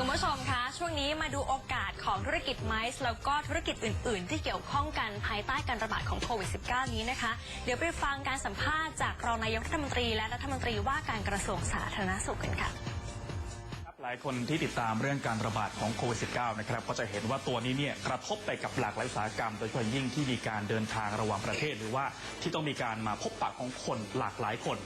คุณผู้ชมคะ ช่วงนี้มาดูโอกาสของธุรกิจไมซ์แล้วก็ธุรกิจอื่น ๆ ที่เกี่ยวข้องกันภายใต้การระบาดของโควิด -19 นี้นะคะ เดี๋ยวไปฟังการสัมภาษณ์จากรองนายกรัฐมนตรีและรัฐมนตรีว่าการกระทรวงสาธารณสุขกันค่ะ ลายคนที่ติดตามเรื่องการระบาดของโควิด -19 นะครับก็จะเห็นว่าตัวนี้เนี่ยกระทบไปกับหลากหลายอุตสาหกรรม โดยเฉพาะยิ่งที่มีการเดินทางระหว่างประเทศ หรือว่าที่ต้องมีการมาพบปะของคนหลากหลายคน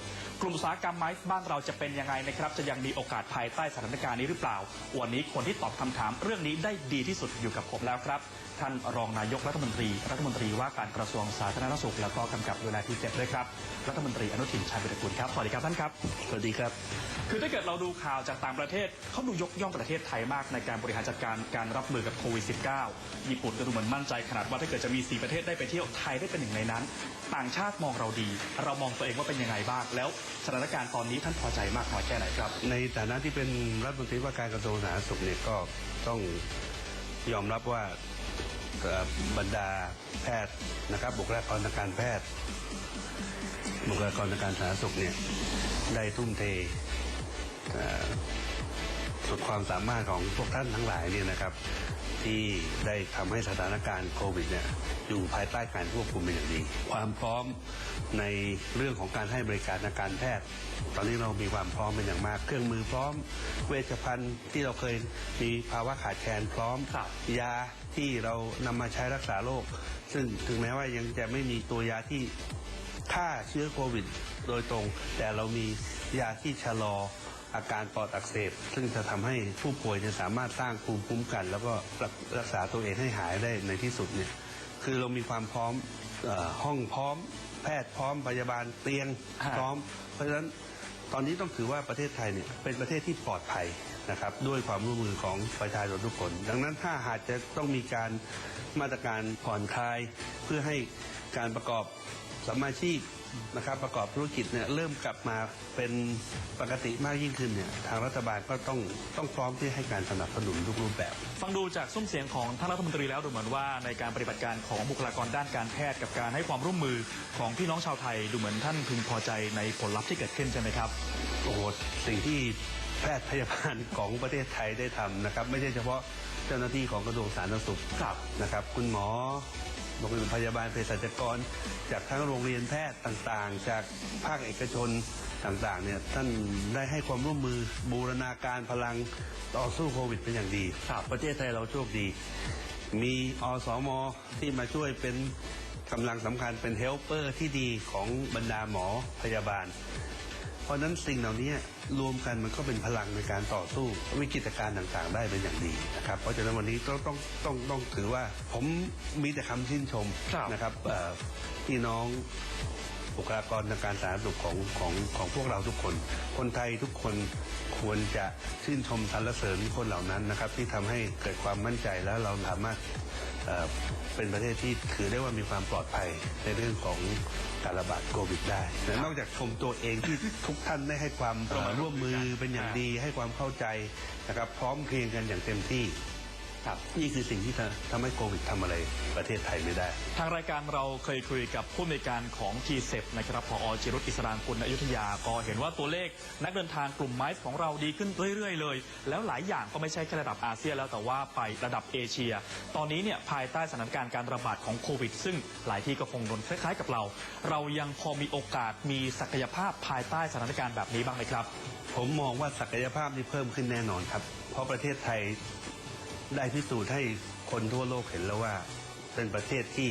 กลุ่มอุตสาหกรรมไม้บ้านเราจะเป็นยังไงนะครับ จะยังมีโอกาสภายใต้สถานการณ์นี้หรือเปล่า วันนี้คนที่ตอบคำถามเรื่องนี้ได้ดีที่สุดอยู่กับผมแล้วครับ ท่านรองนายกรัฐมนตรี รัฐมนตรีว่าการกระทรวงสาธารณสุข แล้วก็กำกับดูแลที่เจ็ดด้วยครับ รัฐมนตรีอนุทินชาญวิรกูลครับ สวัสดีครับท่านครับ สวัสดีครับ คือถ้าเกิดเราดูข่าวจากต่างประเทศเขาดูยกย่องประเทศไทยมากในการบริหารจัดการการรับมือกับโควิด -19 ญี่ปุ่นก็ดูเหมือนมั่นใจขนาดว่าถ้าเกิดจะมี 4 ประเทศได้ไปเที่ยวไทยได้เป็นหนึ่งในนั้น ต่างชาติมองเราดี เรามองตัวเองว่าเป็นยังไงบ้างแล้วสถานการณ์ตอนนี้ท่านพอใจมากน้อยแค่ไหนครับ ในฐานะที่เป็นรัฐมนตรีว่าการกระทรวงสาธารณสุขเนี่ยก็ต้องยอมรับว่าเอ่อ บรรดาแพทย์นะครับบุคลากรทางการแพทย์ บุคลากรทางการสาธารณสุขเนี่ยได้ทุ่มเท สุดความสามารถของพวกท่านทั้งหลายเนี่ยนะครับ ที่ได้ทำให้สถานการณ์โควิดเนี่ยอยู่ภายใต้การควบคุมเป็นอย่างดี ความพร้อมในเรื่องของการให้บริการทางการแพทย์ ตอนนี้เรามีความพร้อมเป็นอย่างมาก เครื่องมือพร้อม เวชภัณฑ์ที่เราเคยมีภาวะขาดแคลนพร้อมครับยาที่เรานำมาใช้รักษาโรค ซึ่งถึงแม้ว่ายังจะไม่มีตัวยาที่ฆ่าเชื้อโควิด โดยตรง แต่เรามียาที่ชะลอ อาการปอดอักเสบ ซึ่งจะทำให้ผู้ป่วยจะสามารถสร้างภูมิคุ้มกัน แล้วก็รักรักษาตัวเองให้หายได้ในที่สุดเนี่ยคือเรามีความพร้อมเออห้องพร้อม แพทย์พร้อมพยาบาลเตียงฮะพร้อม เพราะฉะนั้นตอนนี้ต้องถือว่าประเทศไทยเนี่ยเป็นประเทศที่ปลอดภัยนะครับด้วยความร่วมมือของประชาชนทุกคน ดังนั้นถ้าหากจะต้องมีการมาตรการผ่อนคลาย เพื่อให้การประกอบสัมมาชีพ นะครับประกอบธุรกิจเนี่ยเริ่มกลับมาเป็นปกติมากยิ่งขึ้นเนี่ยทางรัฐบาลก็ต้องต้องพร้อมที่ให้การสนับสนุนทุกรูปแบบ ฟังดูจากซุ้มเสียงของท่านรัฐมนตรีแล้วดูเหมือนว่าในการปฏิบัติการของบุคลากรด้านการแพทย์กับการให้ความร่วมมือของพี่น้องชาวไทยดูเหมือนท่านพึงพอใจในผลลัพธ์ที่เกิดขึ้นใช่ไหมครับโอ้โหสิ่งที่แพทย์พยาบาลของประเทศไทยได้ทำนะครับ ไม่ใช่เฉพาะเจ้าหน้าที่ของกระทรวงสาธารณสุขครับนะครับ คุณหมอ โรงพยาบาลพยาบาลเภสัชกร จากทั้งโรงเรียนแพทย์ต่างๆ จากภาคเอกชนต่างๆเนี่ยท่านได้ให้ความร่วมมือบูรณาการพลังต่อสู้โควิดเป็นอย่างดีครับประเทศไทยเราโชคดี มีอสมที่มาช่วยเป็นกำลังสำคัญเป็นเฮลเปอร์ที่ดีของบรรดาหมอพยาบาล เพราะฉะนั้นสิ่งเหล่านี้รวมกันมันก็เป็นพลังในการต่อสู้วิกฤตการณ์ต่างๆ ได้เป็นอย่างดีนะครับ เพราะฉะนั้นวันนี้ต้องต้องต้องต้องถือว่าผมมีแต่คำชื่นชมครับนะครับเอ่อพี่น้องบุคลากรทางการสาธารณสุขของของของพวกเราทุกคน คนไทยทุกคนควรจะชื่นชมสรรเสริญคนเหล่านั้นนะครับ ที่ทำให้เกิดความมั่นใจแล้วเราสามารถ เอ่อเป็นประเทศที่ถือได้ว่ามีความปลอดภัยในเรื่องของการระบาดโควิดได้และนอกจากชมตัวเองที่ทุกท่านได้ให้ความเอ่อร่วมมือเป็นอย่างดีให้ความเข้าใจนะครับพร้อมเพรียงกันอย่างเต็มที่ ครับ นี่คือสิ่งที่ทำให้โควิดทำอะไรประเทศไทยไม่ได้ ทางรายการเราเคยคุยกับผู้อำนวยการของทีเซนะครับพอจิรุตอิสรางกุลอยุธยาก็เห็นว่าตัวเลขนักเดินทางกลุ่มไม้ของเราดีขึ้นเรื่อย ๆ เลย แล้วหลายอย่างก็ไม่ใช่แค่ระดับอาเซียนแล้วแต่ว่าไประดับเอเชีย ตอนนี้เนี่ยภายใต้สถานการณ์การระบาดของโควิด ซึ่งหลายที่ก็คงโดนคล้ายๆกับเรา เรายังพอมีโอกาสมีศักยภาพภายใต้สถานการณ์แบบนี้บ้างไหมครับ ผมมองว่าศักยภาพนี่เพิ่มขึ้นแน่นอนครับ เพราะประเทศไทย ได้พิสูจน์ให้คนทั่วโลกเห็นแล้วว่า เป็นประเทศที่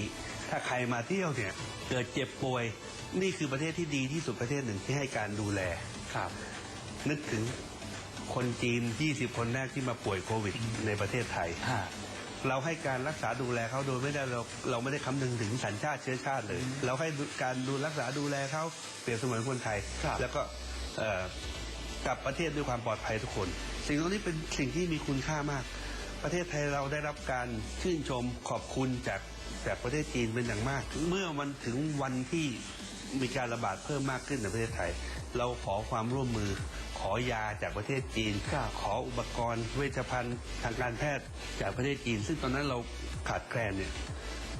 ถ้าใครมาเที่ยวเนี่ยเกิดเจ็บป่วย นี่คือประเทศที่ดีที่สุดประเทศหนึ่งที่ให้การดูแลครับ นึกถึงคนจีน 20 คนแรกที่มาป่วยโควิด ในประเทศไทย เราให้การรักษาดูแลเขาโดยไม่ได้เราเราไม่ได้คำนึงถึงสัญชาติเชื้อชาติเลย เราให้การดูรักษาดูแลเขาเปรียบเสมือนคนไทยครับแล้วก็เอ่อกลับประเทศด้วยความปลอดภัยทุกคน สิ่งเหล่านี้เป็นสิ่งที่มีคุณค่ามาก ประเทศไทยเราได้รับการชื่นชมขอบคุณจากจากประเทศจีนเป็นอย่างมาก เมื่อมันถึงวันที่มีการระบาดเพิ่มมากขึ้นในประเทศไทย เราขอความร่วมมือ ขอยาจากประเทศจีนครับขออุปกรณ์ เวชภัณฑ์ทางการแพทย์จากประเทศจีน ซึ่งตอนนั้นเราขาดแคลนเนี่ย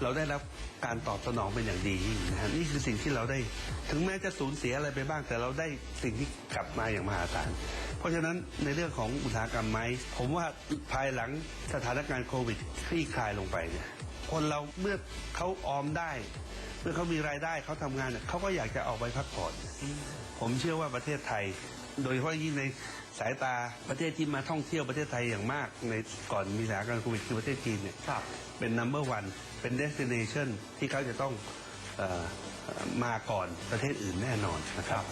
เราได้รับการตอบสนองเป็นอย่างดียิ่งนะฮะนี่คือสิ่งที่เราได้ ถึงแม้จะสูญเสียอะไรไปบ้าง แต่เราได้สิ่งที่กลับมาอย่างมหาศาล เพราะฉะนั้นในเรื่องของอุตสาหกรรมไม้ ผมว่าภายหลังสถานการณ์โควิดคลี่คลายลงไปเนี่ยคนเราเมื่อเขาออมได้ เมื่อเขามีรายได้เขาทำงานเนี่ยเขาก็อยากจะออกไปพักผ่อนผมเชื่อว่าประเทศไทย โดยเฉพาะยิ่งในสายตาประเทศที่มาท่องเที่ยวประเทศไทยอย่างมาก ในก่อนมีสถานการณ์โควิดคือประเทศจีนเนี่ยครับเป็น number one เป็น destination ที่เขาจะต้องเออเอ่อมาก่อนประเทศอื่นแน่นอนนะครับ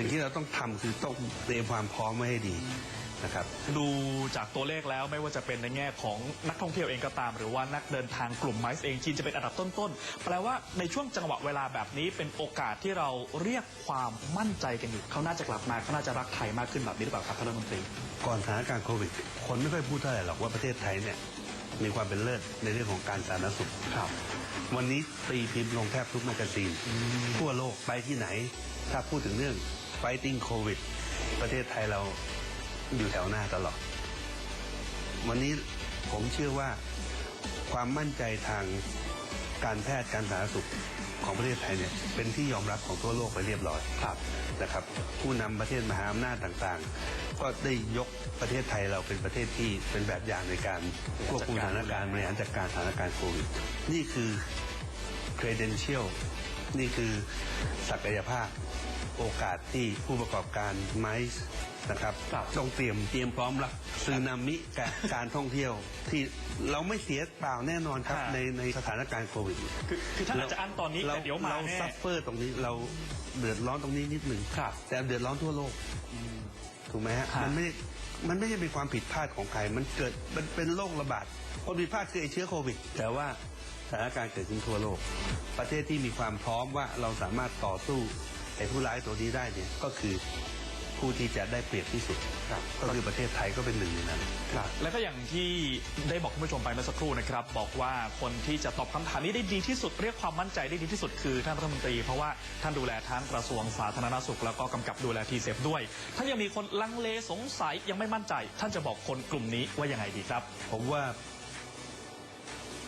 สิ่งที่เราต้องทำคือต้องเตรียมความพร้อมไว้ให้ดีนะครับดูจากตัวเลขแล้วไม่ว่าจะเป็นในแง่ของนักท่องเที่ยวเองก็ตาม หรือว่านักเดินทางกลุ่มไมซ์เองจีนจะเป็นอันดับต้นๆแปลว่าในช่วงจังหวะเวลาแบบนี้เป็นโอกาสที่เราเรียกความมั่นใจกันอยู่เขาน่าจะกลับมาเขาน่าจะรักไทยมากขึ้นแบบนี้หรือเปล่าครับท่านรัฐมนตรีก่อนสถานการณ์โควิดคนไม่ค่อยพูดเท่าไหร่หรอกว่าประเทศไทยเนี่ยมีความเป็นเลิศในเรื่องของการสาธารณสุขครับ วันนี้ตีพิมพ์ลงแทบทุกแมกกาซีนทั่วโลกไปที่ไหน ถ้าพูดถึงเรื่อง fighting covid ประเทศไทยเราอยู่แถวหน้าตลอด วันนี้ผมเชื่อว่าความมั่นใจทางการแพทย์การสาธารณสุขของประเทศไทยเนี่ยเป็นที่ยอมรับของทั่วโลกไปเรียบร้อยครับนะครับ ผู้นำประเทศมหาอำนาจต่างๆ ก็ได้ยกประเทศไทยเราเป็นประเทศที่เป็นแบบอย่างในการควบคุมสถานการณ์บริหารจัดการสถานการณ์โควิดนี่คือ credential นี่คือศักยภาพ โอกาสที่ผู้ประกอบการไมซ์นะครับครับต้องเตรียมเตรียมพร้อมรับซึนามิกับการท่องเที่ยวที่เราไม่เสียเปล่าแน่นอนครับฮะในในสถานการณ์โควิดคือคือท่านอาจจะอั้นตอนนี้เราแต่เดี๋ยวมาเราแน่ซัฟเฟอร์ตรงนี้เราเดือดร้อนตรงนี้นิดหนึ่งครับแต่เดือดร้อนทั่วโลกถูกไหมฮะฮะมันไม่ได้มันไม่ใช่เป็นความผิดพลาดของใคร มันเกิดมันเป็นโรคระบาดคนผิดพลาดคือไอ้เชื้อโควิด แต่ว่าสถานการณ์เกิดขึ้นทั่วโลก ประเทศที่มีความพร้อมว่าเราสามารถต่อสู้ไอ้ผู้ร้ายตัวนี้ได้เนี่ยก็คือผู้ที่จะได้เปรียบที่สุดครับก็คือประเทศไทยก็เป็นหนึ่งในนั้นครับและก็อย่างที่ได้บอกคุณผู้ชมไปเมื่อสักครู่นะครับ บอกว่าคนที่จะตอบคำถามนี้ได้ดีที่สุด เรียกความมั่นใจได้ดีที่สุดคือท่านรัฐมนตรี เพราะว่าท่านดูแลทั้งกระทรวงสาธารณสุข แล้วก็กำกับดูแลทีเซฟด้วยท่านยังมีคนลังเลสงสัยยังไม่มั่นใจ ท่านจะบอกคนกลุ่มนี้ว่ายังไงดีครับ ผมว่า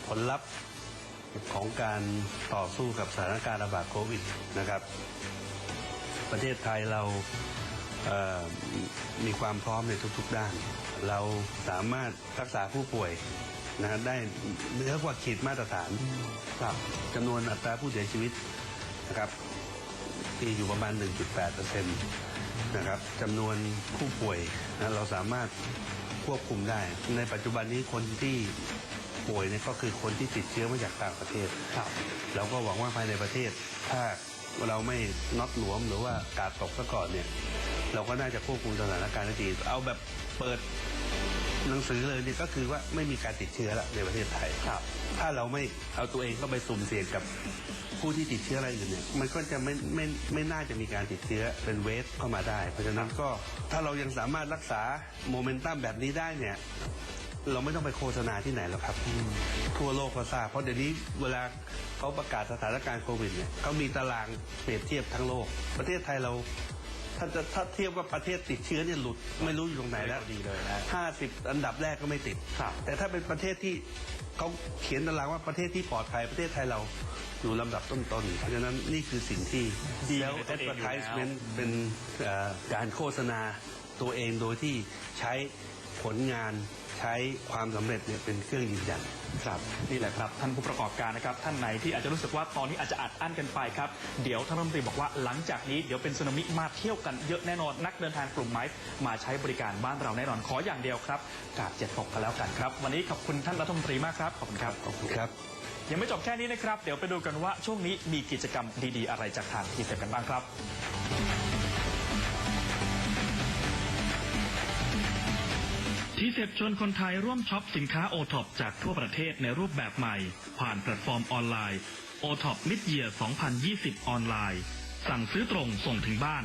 ผลลัพธ์ของการต่อสู้กับสถานการณ์ระบาดโควิดนะครับ ประเทศไทยเรามีความพร้อมในทุกๆด้าน เราสามารถรักษาผู้ป่วยนะได้เหนือกว่าขีดมาตรฐานครับจำนวนอัตราผู้เสียชีวิตนะครับที่อยู่ประมาณ 1.8%นะครับจำนวนผู้ป่วยนะเราสามารถควบคุมได้ ในปัจจุบันนี้คนที่ป่วยเนี่ยก็คือคนที่ติดเชื้อมาจากต่างประเทศครับเราก็หวังว่าภายในประเทศถ้า เราไม่น็อตหลวมหรือว่ากาดตกซะก่อนเนี่ย เราก็น่าจะควบคุมสถานการณ์ได้ดีเอาแบบเปิดหนังสือเลยเนี่ยก็คือว่าไม่มีการติดเชื้อละในประเทศไทยครับ ถ้าเราไม่เอาตัวเองเข้าไปสุ่มเสี่ยงกับผู้ที่ติดเชื้ออะไรอื่นเนี่ยมันก็จะไม่ไม่ไม่น่าจะมีการติดเชื้อเป็นเวฟเข้ามาได้ เพราะฉะนั้นก็ถ้าเรายังสามารถรักษาโมเมนตัมแบบนี้ได้เนี่ย เราไม่ต้องไปโฆษณาที่ไหนหรอกครับ ทั่วโลกก็ทราบเพราะเดี๋ยวนี้เวลาเขาประกาศสถานการณ์โควิดเนี่ยเขามีตารางเปรียบเทียบทั้งโลก ประเทศไทยเราถ้าจะถ้าเทียบกับประเทศติดเชื้อเนี่ยหลุดไม่รู้อยู่ตรงไหนแล้วไม่ดีเลยนะห้าสิบอันดับแรกก็ไม่ติดครับแต่ถ้าเป็นประเทศที่เขาเขียนตารางว่าประเทศที่ปลอดภัยประเทศไทยเราอยู่ลำดับต้นๆ เพราะฉะนั้นนี่คือสิ่งที่ดีแล้วในตัวเองอยู่แล้ว advertisement เป็นเอ่อการโฆษณาตัวเองโดยที่ใช้ผลงาน ใช้ความสำเร็จเนี่ยเป็นเครื่องยืนยัน ครับนี่แหละครับ ท่านผู้ประกอบการนะครับ ท่านไหนที่อาจจะรู้สึกว่าตอนนี้อาจจะอัดอั้นกันไปครับ เดี๋ยวท่านรัฐมนตรีบอกว่าหลังจากนี้เดี๋ยวเป็นสึนามิมาเที่ยวกันเยอะแน่นอนนักเดินทางกลุ่มไม้มาใช้บริการบ้านเราแน่นอนขออย่างเดียวครับกาดเจ็ดตกกันแล้วกันครับ วันนี้ขอบคุณท่านรัฐมนตรีมากครับขอบคุณครับขอบคุณครับ ยังไม่จบแค่นี้นะครับ เดี๋ยวไปดูกันว่าช่วงนี้มีกิจกรรมดีๆ อะไรจากทางทีเซ็กันบ้างครับ ทีเซ็ชวนคนไทยร่วมช็อปสินค้าโอท็อปจากทั่วประเทศในรูปแบบใหม่ ผ่านแพลตฟอร์มออนไลน์โอท็อปมิดเยีย2020 ออนไลน์ สั่งซื้อตรงส่งถึงบ้าน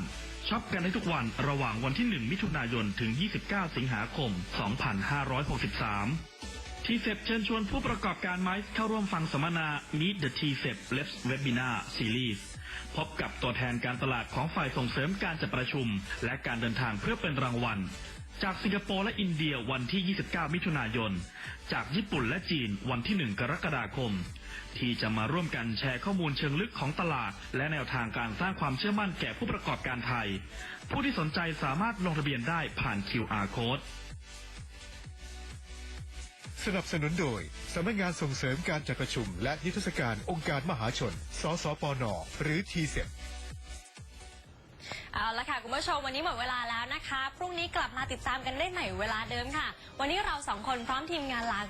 ช็อปกันได้ทุกวันระหว่างวันที่ 1 มิถุนายน ถึง 29 สิงหาคม 2563 ทีเซ็เชิญชวนผู้ประกอบการไม้เข้าร่วมฟังสัมมนา Meet the t c e p Labs Webinar Series พบกับตัวแทนการตลาดของฝ่ายส่งเสริมการจัดประชุม และการเดินทางเพื่อเป็นรางวัล จากสิงคโปร์และอินเดียวันที่ 29 มิถุนายน จากญี่ปุ่นและจีนวันที่ 1 กรกฎาคม ที่จะมาร่วมกันแชร์ข้อมูลเชิงลึกของตลาด และแนวทางการสร้างความเชื่อมั่นแก่ผู้ประกอบการไทย ผู้ที่สนใจสามารถลงทะเบียนได้ผ่าน QR code สนับสนุนโดย สำนักงานส่งเสริมการจัดประชุม และนิทรรศการองค์การมหาชน สสปน หรือทีเซ เอาละค่ะ คุณผู้ชมวันนี้หมดเวลาแล้วนะคะ พรุ่งนี้กลับมาติดตามกันได้ใหม่เวลาเดิมค่ะ วันนี้เราสองคนพร้อมทีมงานลาคุณ